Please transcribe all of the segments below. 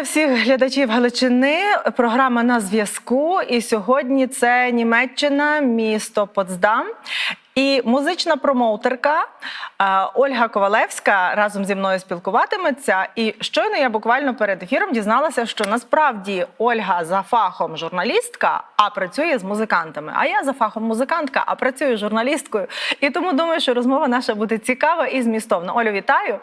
Вітаю всіх глядачів Галичини. Програма на зв'язку. І сьогодні це Німеччина, місто Потсдам. І музична промоутерка е, Ольга Ковалевська разом зі мною спілкуватиметься. І щойно я буквально перед ефіром дізналася, що насправді Ольга за фахом журналістка, а працює з музикантами. А я за фахом музикантка, а працюю журналісткою. І тому думаю, що розмова наша буде цікава і змістовна. Олю, вітаю.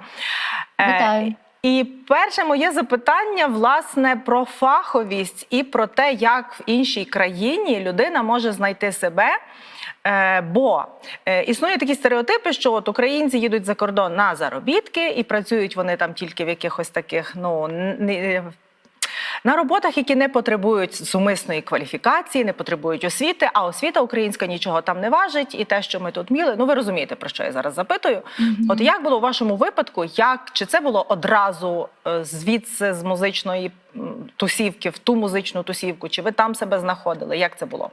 Е, Вітаю. І перше моє запитання власне про фаховість і про те, як в іншій країні людина може знайти себе. Е, бо е, існують такі стереотипи, що от українці їдуть за кордон на заробітки і працюють вони там тільки в якихось таких, ну. На роботах, які не потребують сумисної кваліфікації, не потребують освіти, а освіта українська нічого там не важить, і те, що ми тут міли, ну ви розумієте, про що я зараз запитую. От як було у вашому випадку? Як чи це було одразу е, звідси з музичної тусівки в ту музичну тусівку? Чи ви там себе знаходили? Як це було?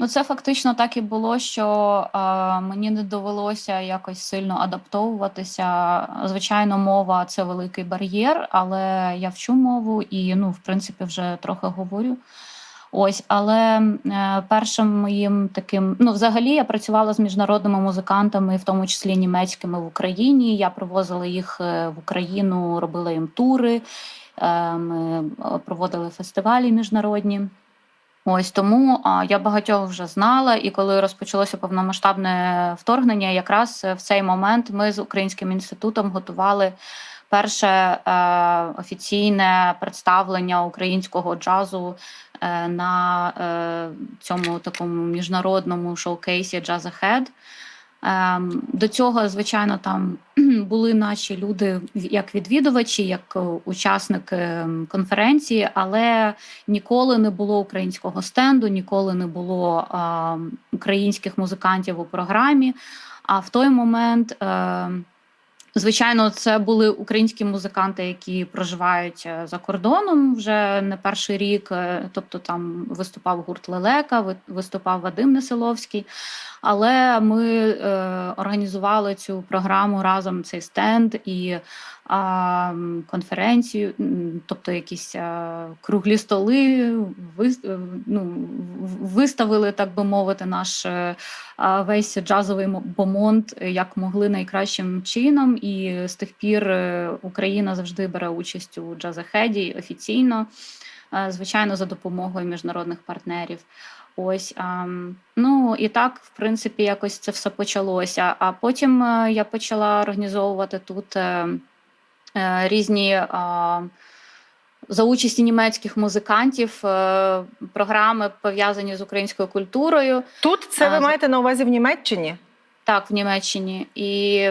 Ну, це фактично так і було, що е, мені не довелося якось сильно адаптовуватися. Звичайно, мова це великий бар'єр, але я вчу мову і, ну, в принципі, вже трохи говорю. Ось, але е, першим моїм таким, ну, взагалі, я працювала з міжнародними музикантами, в тому числі німецькими в Україні. Я привозила їх е, в Україну, робила їм тури. Е, ми е, проводили фестивалі міжнародні. Ось тому а, я багатьох вже знала, і коли розпочалося повномасштабне вторгнення, якраз в цей момент ми з Українським інститутом готували перше е, офіційне представлення українського джазу е, на е, цьому такому міжнародному шоукейсі Jazz Ahead. Ем, До цього, звичайно, там були наші люди як відвідувачі, як е, учасники конференції, але ніколи не було українського стенду, ніколи не було українських музикантів у програмі. А в той момент, звичайно, це були українські музиканти, які проживають е, за кордоном вже не перший рік. е, Тобто там виступав гурт Лелека, виступав Вадим Несиловський. Але ми е, організували цю програму разом цей стенд і м, конференцію, тобто якісь а, круглі столи, вис, е, ну, виставили, так би мовити, наш е, весь джазовий мо- бомонд е, як могли найкращим чином. І з тих пір е, Україна завжди бере участь у джазахеді офіційно, е, звичайно, за допомогою міжнародних партнерів. Ось ну і так, в принципі, якось це все почалося. А потім е, я почала організовувати тут е, е, різні за участі німецьких музикантів програми пов'язані з українською культурою. Тут це ви маєте на увазі в Німеччині? Так, в Німеччині. І,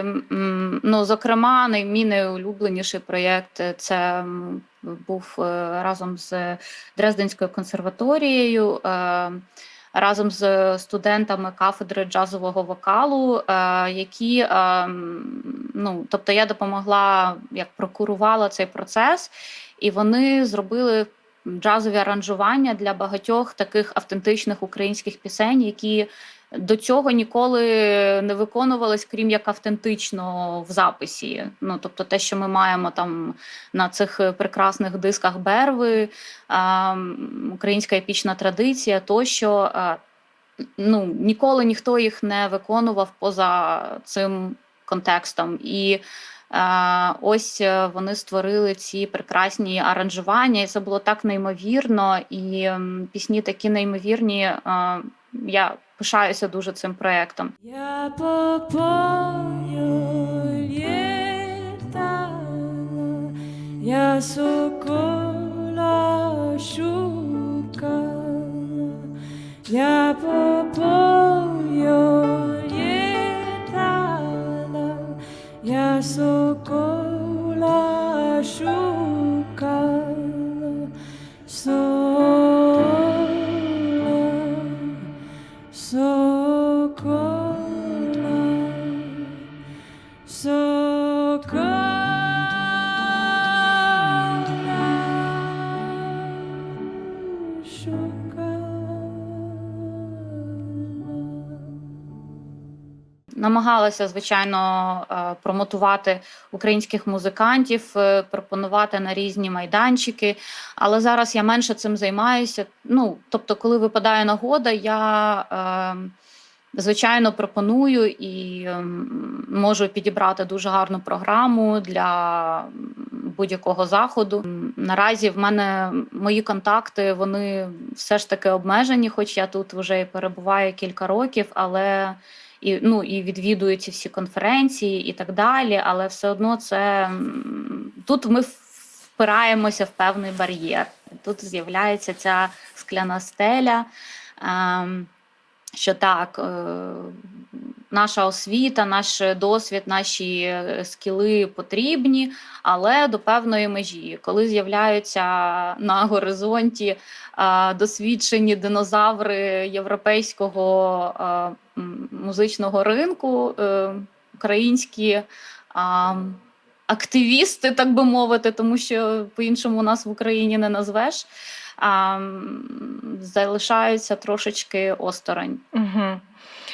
ну, зокрема, най- мій найулюбленіший проєкт це був е, разом з Дрезденською консерваторією, е, разом з студентами кафедри джазового вокалу, е, які, ну, тобто я допомогла, як прокурувала цей процес, і вони зробили джазові аранжування для багатьох таких автентичних українських пісень, які до цього ніколи не виконувались, крім як автентично в записі. Ну тобто, те, що ми маємо там на цих прекрасних дисках Берви, українська епічна традиція, тощо ну ніколи ніхто їх не виконував поза цим контекстом. І ось е, вони створили ці прекрасні аранжування, і це було так неймовірно, і пісні такі неймовірні. е, Я пишаюся дуже цим проєктом. Я літала, я сокола шукала, я по сокола намагалася, звичайно, е, промотувати українських музикантів, е, пропонувати на різні майданчики. Але зараз я менше цим займаюся. Ну, тобто, коли випадає нагода, я. Е, Звичайно, пропоную і ем, можу підібрати дуже гарну програму для будь-якого заходу. Наразі в мене мої контакти вони все ж таки обмежені, хоч я тут вже і перебуваю кілька років, але і, ну, і відвідую ці всі конференції і так далі. Але все одно це тут ми впираємося в певний бар'єр. Тут з'являється ця скляна стеля. Ем, що так, е, наша освіта, наш досвід, наші е, скіли потрібні, але до певної межі, коли з'являються на горизонті е, досвідчені динозаври європейського музичного ринку, українські. Активісти, так би мовити, тому що по-іншому нас в Україні не назвеш, а, залишаються трошечки осторонь. Угу.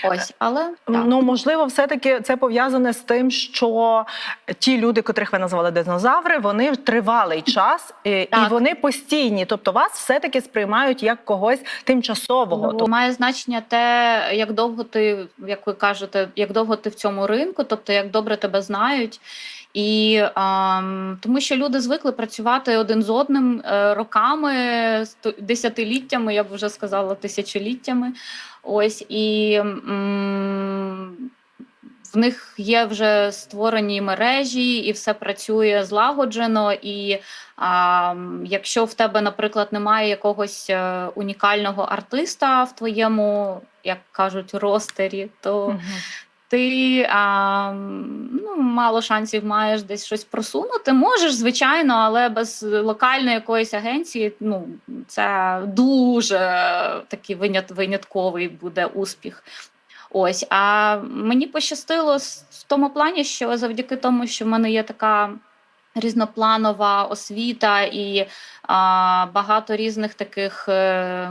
Ось, але так. Ну, можливо, все-таки це пов'язане з тим, що ті люди, котрих ви назвали динозаври, вони тривалий час і, і вони постійні. Тобто вас все-таки сприймають як когось тимчасового. Ну, Тобто, має значення те, як довго ти, як ви кажете, як довго ти в цьому ринку, тобто як добре тебе знають. І ам, тому що люди звикли працювати один з одним е, роками, десятиліттями, я б вже сказала, тисячоліттями. Ось і м, в них є вже створені мережі, і все працює злагоджено. І а, якщо в тебе, наприклад, немає якогось е, унікального артиста в твоєму, як кажуть, ростері, то Мгм. Ти а, ну, мало шансів маєш десь щось просунути. Можеш, звичайно, але без локальної якоїсь агенції, ну це дуже такий винят, винятковий буде успіх. Ось, а мені пощастило в тому плані, що завдяки тому, що в мене є така різнопланова освіта і а, багато різних таких, е,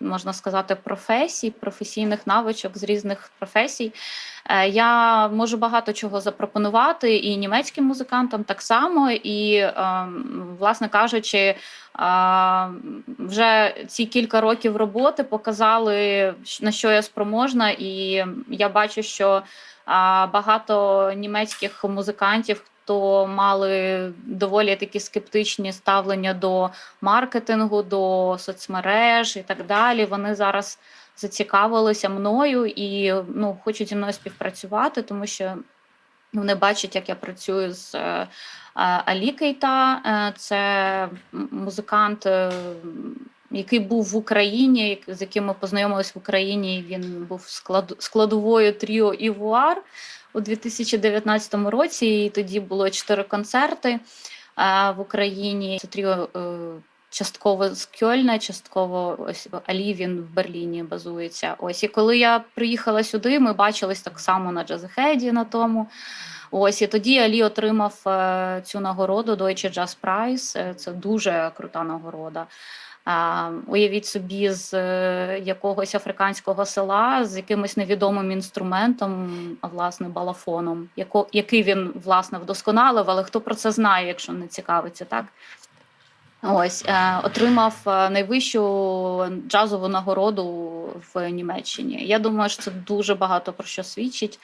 можна сказати, професій, професійних навичок з різних професій. Е, Я можу багато чого запропонувати і німецьким музикантам так само. І, ем, власне кажучи, вже ці кілька років роботи показали, на що я спроможна, і я бачу, що багато німецьких музикантів. Хто мали доволі такі скептичні ставлення до маркетингу, до соцмереж і так далі. Вони зараз зацікавилися мною і ну, хочуть зі мною співпрацювати, тому що вони бачать, як я працюю з е, е, Алі Кейта. Е, Це музикант, е, який був в Україні, з яким ми познайомились в Україні. Він був складовою тріо Івуар у 2019 році. І тоді було чотири концерти в Україні. Це тріо. е, Частково з Кьольна, частково ось Алі він в Берліні базується. Ось і коли я приїхала сюди, ми бачились так само на Джазхеді на тому. Ось і тоді Алі отримав е, цю нагороду Deutsche Jazz Prize. Е, Це дуже крута нагорода. Уявіть собі, з е, якогось африканського села з якимось невідомим інструментом, а власне балафоном, який він власне вдосконалив, але хто про це знає, якщо не цікавиться, так? Ось е, отримав е, найвищу джазову нагороду в Німеччині. Я думаю, що це дуже багато про що свідчить.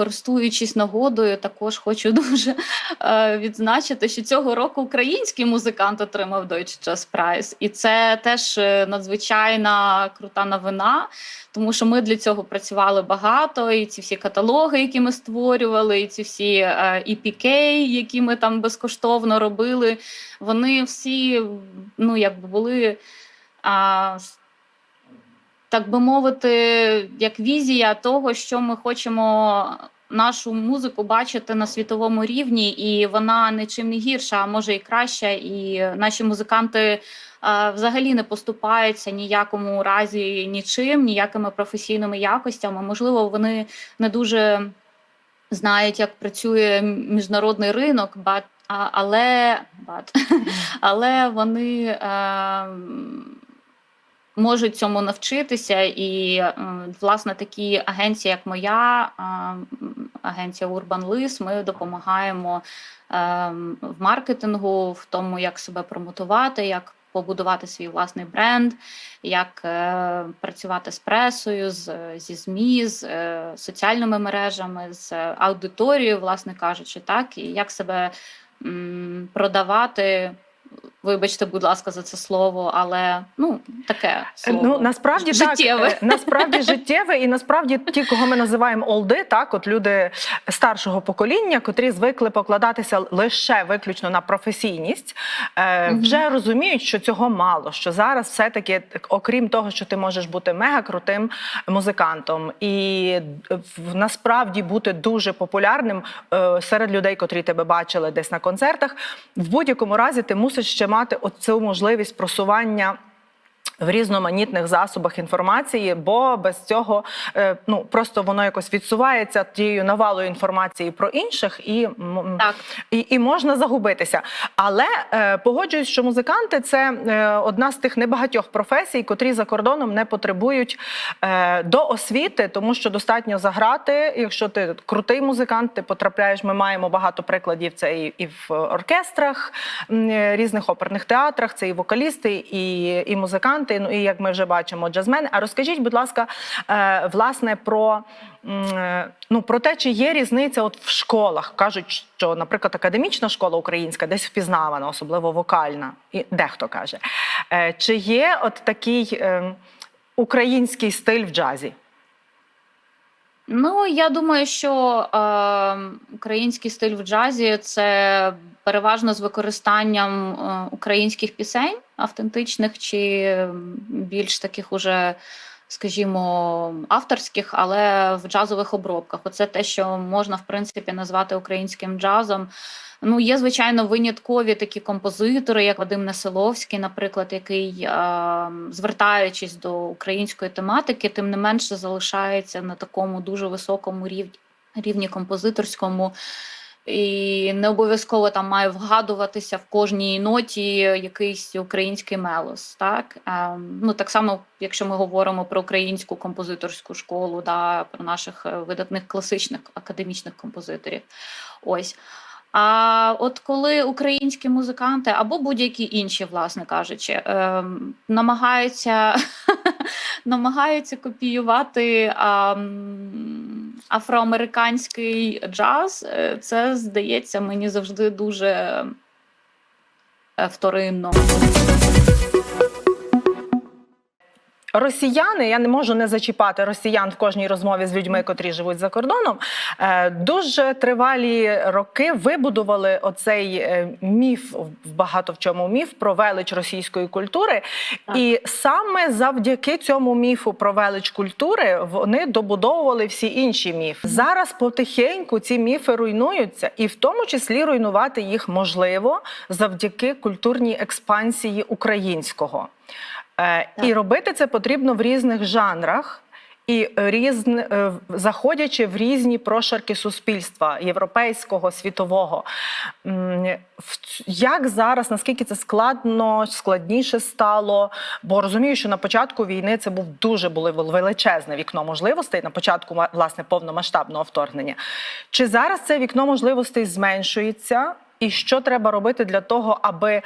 Користуючись нагодою, також хочу дуже е, відзначити, що цього року український музикант отримав Deutsche Jazz Prize. І це теж е, надзвичайна крута новина, тому що ми для цього працювали багато, і ці всі каталоги, які ми створювали, і ці всі е, EPK, які ми там безкоштовно робили, вони всі ну, якби були. А, так би мовити, як візія того, що ми хочемо нашу музику бачити на світовому рівні, і вона нічим не гірша, а може і краща. І наші музиканти взагалі не поступаються ніякому разі нічим, ніякими професійними якостями. Можливо, вони не дуже знають, як працює міжнародний ринок, але, але вони. Можуть цьому навчитися, і е, власне такі агенції, як моя е, агенція Urban Lis, ми допомагаємо е, в маркетингу, в тому, як себе промотувати, як побудувати свій власний бренд, як працювати з пресою, з, зі ЗМІ, з соціальними мережами, з аудиторією, власне кажучи, так, і як себе продавати. Вибачте, будь ласка, за це слово, але ну таке слово. Ну насправді Життєве. так, е, насправді життєве, і насправді ті, кого ми називаємо олди, так от люди старшого покоління, котрі звикли покладатися лише виключно на професійність, е, вже розуміють, що цього мало. Що зараз все-таки, окрім того, що ти можеш бути мега крутим музикантом, і насправді бути дуже популярним е, серед людей, котрі тебе бачили десь на концертах, в будь-якому разі ти мусиш ще мати оцю можливість просування. В різноманітних засобах інформації, бо без цього е, ну просто воно якось відсувається тією навалою інформації про інших, і, Так. і, і можна загубитися. Але е, погоджуюсь, що музиканти це е, одна з тих небагатьох професій, котрі за кордоном не потребують до освіти, тому що достатньо заграти. Якщо ти крутий музикант, ти потрапляєш. Ми маємо багато прикладів. Це і, і в оркестрах, різних оперних театрах, це і вокалісти, і, і музиканти. Ну і як ми вже бачимо, джазмени. А розкажіть, будь ласка, е, власне про. е, Ну, про те, чи є різниця от в школах. Кажуть, що, наприклад, академічна школа українська десь впізнавана, особливо вокальна, і дехто каже. Е, Чи є от такий е, український стиль в джазі? Ну, я думаю, що е, український стиль в джазі це переважно з використанням е, українських пісень, автентичних чи більш таких уже, скажімо, авторських, але в джазових обробках. Оце те, що можна в принципі назвати українським джазом. Ну, є, звичайно, виняткові такі композитори, як Вадим Несиловський, наприклад, який, е, звертаючись до української тематики, тим не менше залишається на такому дуже високому рівні, рівні композиторському. І не обов'язково там має вгадуватися в кожній ноті якийсь український мелос. Так? Е, ну, так само, якщо ми говоримо про українську композиторську школу, да, про наших е, видатних класичних академічних композиторів. Ось. А от коли українські музиканти або будь-які інші, власне кажучи, ем, намагаються, намагаються копіювати ам, афроамериканський джаз, е, це здається мені завжди дуже е, вторинно. Росіяни, я не можу не зачіпати росіян в кожній розмові з людьми, котрі живуть за кордоном. е, Дуже тривалі роки вибудували оцей е, міф, багато в чому міф про велич російської культури. Так. І саме завдяки цьому міфу про велич культури вони добудовували всі інші міфи. Зараз потихеньку ці міфи руйнуються, і в тому числі руйнувати їх можливо завдяки культурній експансії українського. Е, Так. І робити це потрібно в різних жанрах. І різн, е, заходячи в різні прошарки суспільства європейського, світового, як зараз, наскільки це складно, складніше стало? Бо розумію, що на початку війни це був дуже було величезне вікно можливостей на початку власне повномасштабного вторгнення. Чи зараз це вікно можливостей зменшується? І що треба робити для того, аби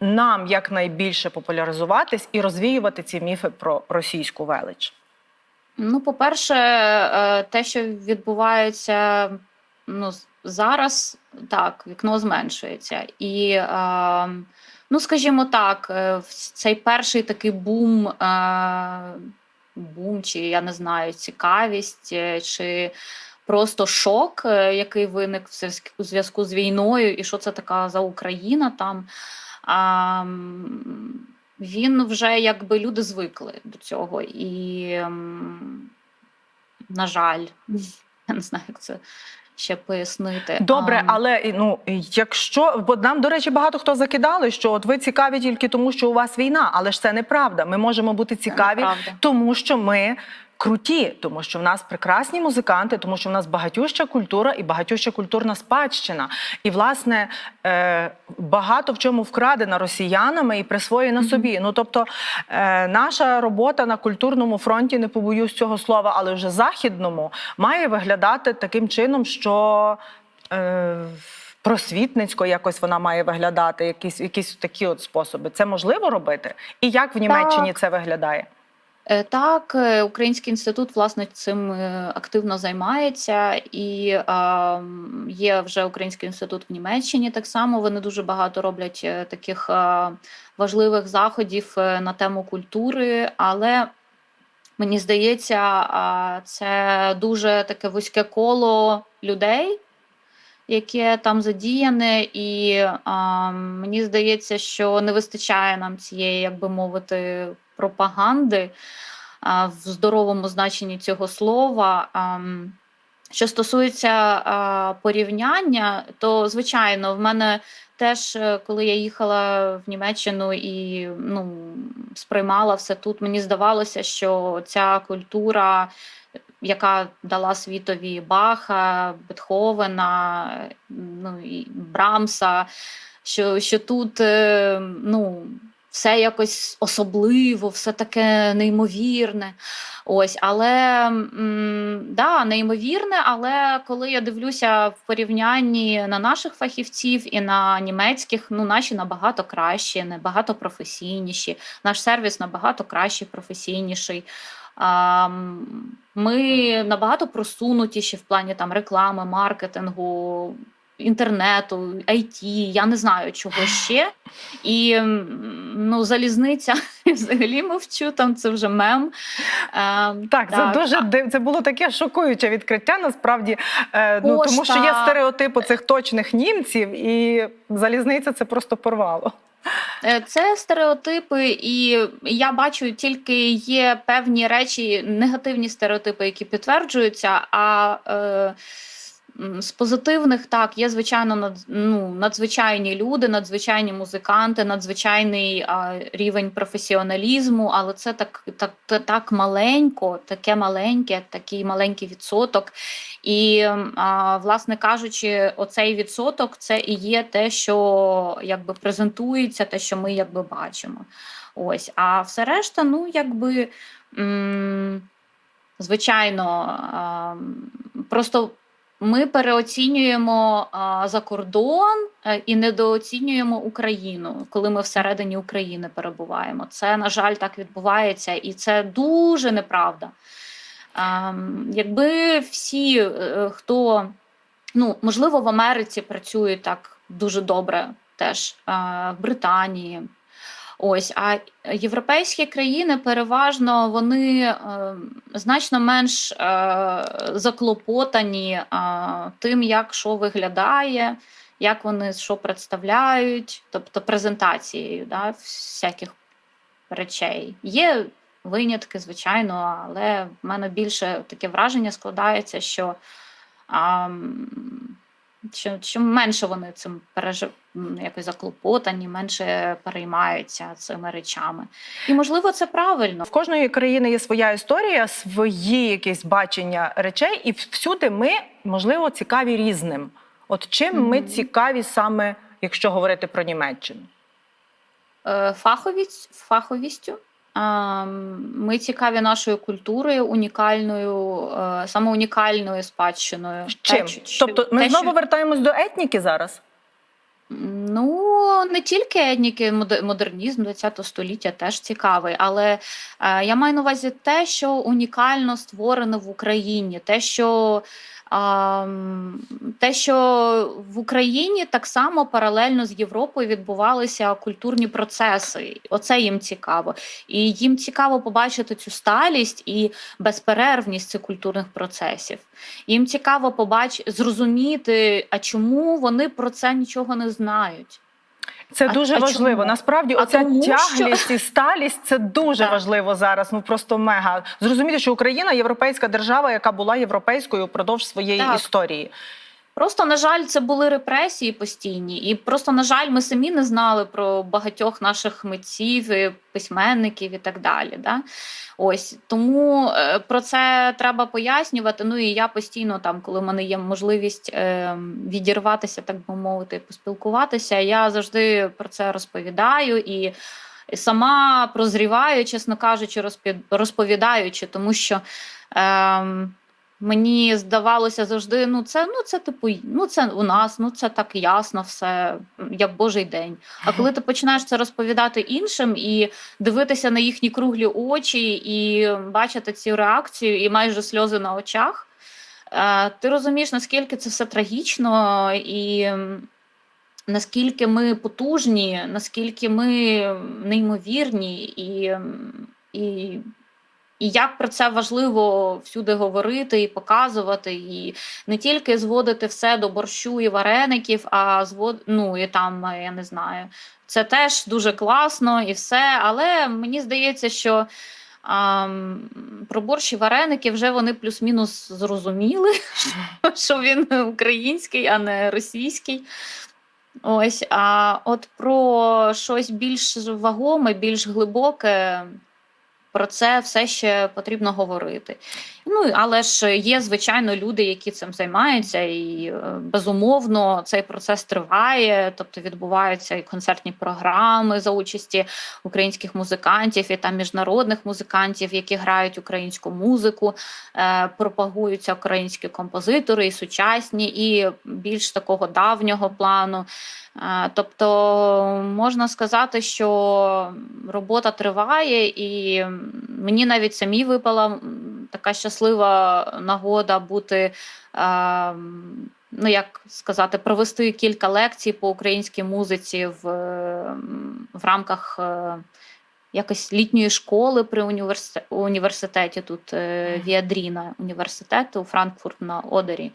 нам якнайбільше популяризуватись і розвіювати ці міфи про російську велич? Ну, по-перше, е, те, що відбувається ну, зараз, так, вікно зменшується. І, е, ну, скажімо так, е, цей перший такий бум, бум, чи я не знаю, цікавість, чи просто шок, е, який виник у зв'язку з війною, і що це така за Україна там. А, він вже якби люди звикли до цього. І, на жаль, я не знаю, як це ще пояснити. Добре, але ну якщо бо нам, до речі, багато хто закидали, що от ви цікаві тільки тому, що у вас війна, але ж це неправда. Ми можемо бути цікаві, тому що ми круті, тому що в нас прекрасні музиканти, тому що в нас багатюща культура і багатюща культурна спадщина. І власне е, багато в чому вкрадена росіянами і присвоєна собі. Ну тобто, е, наша робота на культурному фронті, не побоюсь цього слова, але вже західному, має виглядати таким чином, що. Е, Просвітницько якось вона має виглядати, якісь, якісь такі от способи. Це можливо робити? І як в Німеччині це виглядає? Е, Так, е, Український інститут власне цим е, активно займається, і є вже Український інститут в Німеччині. Так само вони дуже багато роблять таких важливих заходів на тему культури, але мені здається, це дуже таке вузьке коло людей, яке там задіяне, і а, мені здається, що не вистачає нам цієї, як би мовити, пропаганди а, в здоровому значенні цього слова. Ам, Що стосується а, порівняння, то звичайно, в мене теж, е, коли я їхала в Німеччину і ну, сприймала все тут, мені здавалося, що ця культура, яка дала світові Баха, Бетховена, ну, і Брамса, що, що тут е, ну, все якось особливо, все таке неймовірне. Ось, але да, неймовірне, але коли я дивлюся в порівнянні на наших фахівців і на німецьких, ну наші набагато кращі, набагато професійніші. Наш сервіс набагато кращий, професійніший. Ми набагато просунутіші в плані там реклами, маркетингу, інтернету, IT, я не знаю чого ще. І ну, залізниця взагалі мовчу, там це вже мем. Ем, Так, це дуже див- це було таке шокуюче відкриття. Насправді, е, ну тому що є Пошта. стереотипи цих точних німців, і залізниця це просто порвало. Е, Це стереотипи, і я бачу, тільки є певні речі, негативні стереотипи, які підтверджуються. А е, з позитивних так є звичайно над, ну, надзвичайні люди, надзвичайні музиканти, надзвичайний а, рівень професіоналізму, але це так, так, так маленько, таке маленьке, такий маленький відсоток. І, а, власне кажучи, оцей відсоток це і є те, що якби презентується, те, що ми якби бачимо. Ось, а все решта, ну якби м, звичайно, просто ми переоцінюємо а, за кордон е, і недооцінюємо Україну, коли ми всередині України перебуваємо. Це, на жаль, так відбувається, і це дуже неправда. Ем, Якби всі, е, хто ну, можливо, в Америці працюють так дуже добре, теж е, в Британії. Ось, а європейські країни переважно вони е, значно менш е, заклопотані е, тим, як що виглядає, як вони що представляють, тобто презентацією да, всяких речей. Є винятки, звичайно, але в мене більше таке враження складається, що, а, м, що, що менше вони цим пережив, якось заклопотані, менше переймаються цими речами. І можливо, це правильно. В кожної країни є своя історія, свої якісь бачення речей, і всюди ми, можливо, цікаві різним. От чим ми цікаві саме, якщо говорити про Німеччину? Е, Фаховість, фаховістю. Ми цікаві нашою культурою, унікальною, е, саме унікальною спадщиною. Чим? Те, Тобто, ми те, знову що- вертаємось до етніки зараз. Ну, не тільки етніки, моде- модернізм ХХ століття теж цікавий, але е, я маю на увазі те, що унікально створено в Україні, те, що, те, що в Україні так само паралельно з Європою відбувалися культурні процеси. Оце їм цікаво. І їм цікаво побачити цю сталість і безперервність цих культурних процесів. Їм цікаво побачити, зрозуміти, а чому вони про це нічого не знають. Це А- дуже а важливо. чому? Насправді, А оця тому що- тяглість і сталість це дуже Так. важливо зараз. Ну просто мега. Зрозуміти, що Україна європейська держава, яка була європейською впродовж своєї Так. історії. Просто, на жаль, це були репресії постійні, і просто, на жаль, ми самі не знали про багатьох наших митців, і письменників і так далі. Да? Ось тому е, про це треба пояснювати. Ну і я постійно, там, коли в мене є можливість е, відірватися, так би мовити, поспілкуватися, я завжди про це розповідаю і. Сама прозріваю, чесно кажучи, розповідаючи, тому що ем, Мені здавалося завжди, ну це ну це типу, ну це у нас, ну це так ясно, все як Божий день. А коли ти починаєш це розповідати іншим і дивитися на їхні круглі очі, і бачити цю реакцію, і майже сльози на очах, е, ти розумієш, наскільки це все трагічно і. Наскільки ми потужні, наскільки ми неймовірні, і, і і як про це важливо всюди говорити і показувати, і не тільки зводити все до борщу і вареників, а звод... ну і там, е, я не знаю, це теж дуже класно і все. Але мені здається, що а, про борщ і вареники вже вони плюс-мінус зрозуміли, що він український, а не російський. Ось, а от про щось більш вагоме, більш глибоке, про це все ще потрібно говорити. Ну, але ж є, звичайно, люди, які цим займаються, і е, безумовно цей процес триває, тобто відбуваються і концертні програми за участі українських музикантів, і там міжнародних музикантів, які грають українську музику, е, пропагуються українські композитори, і сучасні, і більш такого давнього плану. Е, Тобто можна сказати, що робота триває, і мені навіть самі випала така щаслива нагода бути, е, ну як сказати, провести кілька лекцій по українській музиці в, в рамках. е, Якось літньої школи при університеті, університеті тут е, Віадріна університету Франкфурт на Одері.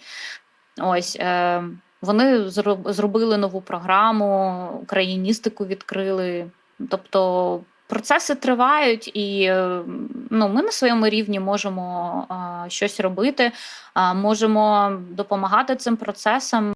Ось е, вони зробили нову програму, україністику відкрили. Тобто процеси тривають, і е, ну, ми на своєму рівні можемо а, щось робити, а, можемо допомагати цим процесам.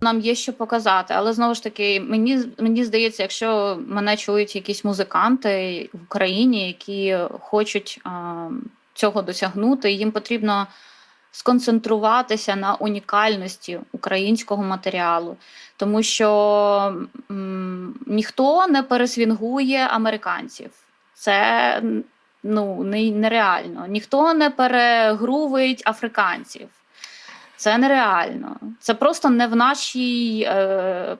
Нам є що показати, але знову ж таки, мені мені здається, якщо мене чують якісь музиканти в Україні, які хочуть а, цього досягнути, їм потрібно сконцентруватися на унікальності українського матеріалу, тому що м, ніхто не пересвінгує американців. Це ну не- нереально. Ніхто не перегрувить африканців. Це нереально. Це просто не в нашій е,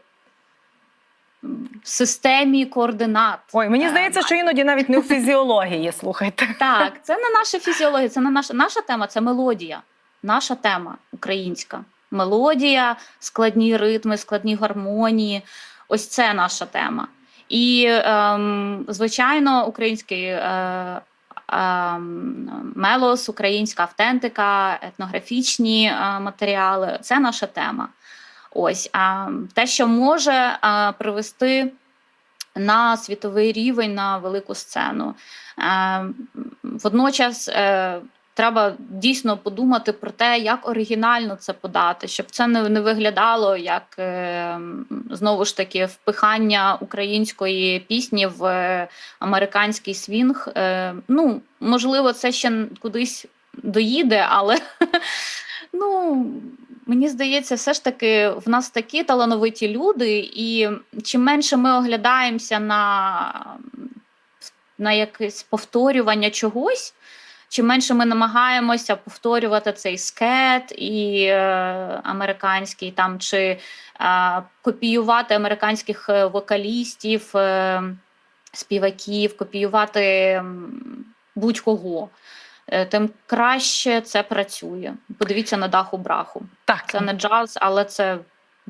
системі координат. Ой, мені Е, здається, що іноді навіть не у фізіології, слухайте. Так, це не наша фізіологія, це не наша наша тема, це мелодія. Наша тема українська. Мелодія, складні ритми, складні гармонії. Ось це наша тема. І, ем, звичайно, український е, ем, мелос, українська автентика, етнографічні е, матеріали це наша тема. Ось а те, що може е, привести на світовий рівень, на велику сцену. Е, Водночас е, треба дійсно подумати про те, як оригінально це подати, щоб це не, не виглядало як е, знову ж таки впихання української пісні в е, американський свінг. Е, Ну, можливо, це ще кудись доїде, але ну. Мені здається, все ж таки в нас такі талановиті люди, і чим менше ми оглядаємося на, на якесь повторювання чогось, чим менше ми намагаємося повторювати цей скет і е, американський там чи е, копіювати американських е, вокалістів, е, співаків, копіювати будь-кого. е, Тим краще це працює. Подивіться на даху браху. Так. Це не джаз, але це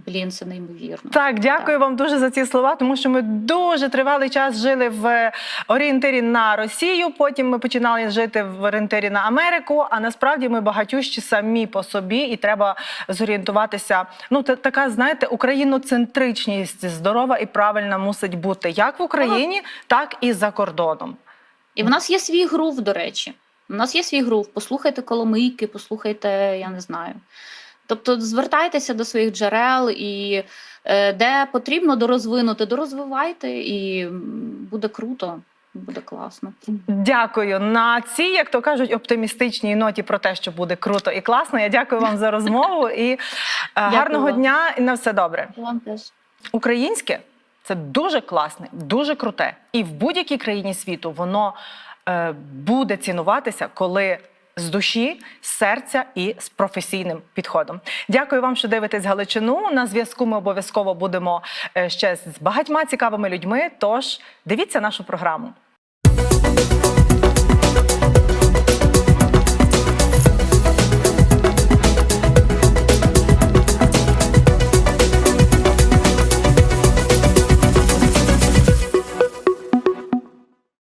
блін, це неймовірно. Так, дякую вам дуже за ці слова, тому що ми дуже тривалий час жили в орієнтирі на Росію. Потім ми починали жити в орієнтирі на Америку. А насправді ми багатющі самі по собі, і треба зорієнтуватися. Ну, та така, знаєте, україноцентричність здорова і правильна мусить бути як в Україні, так і за кордоном. І в нас є свій грув, до речі. У нас є свій грув. Послухайте коломийки, послухайте, я не знаю. Тобто звертайтеся до своїх джерел і е, де потрібно дорозвинути, дорозвивайте, і буде круто, буде класно. Дякую на цій, як то кажуть, оптимістичній ноті про те, що буде круто і класно. Я дякую вам за розмову і е, гарного дня і на все добре. Вам теж. Українське це дуже класне, дуже круте. І в будь-якій країні світу воно е, буде цінуватися, коли з душі, з серця і з професійним підходом. Дякую вам, що дивитесь Галичину. На зв'язку ми обов'язково будемо е, ще з багатьма цікавими людьми. Тож дивіться нашу програму.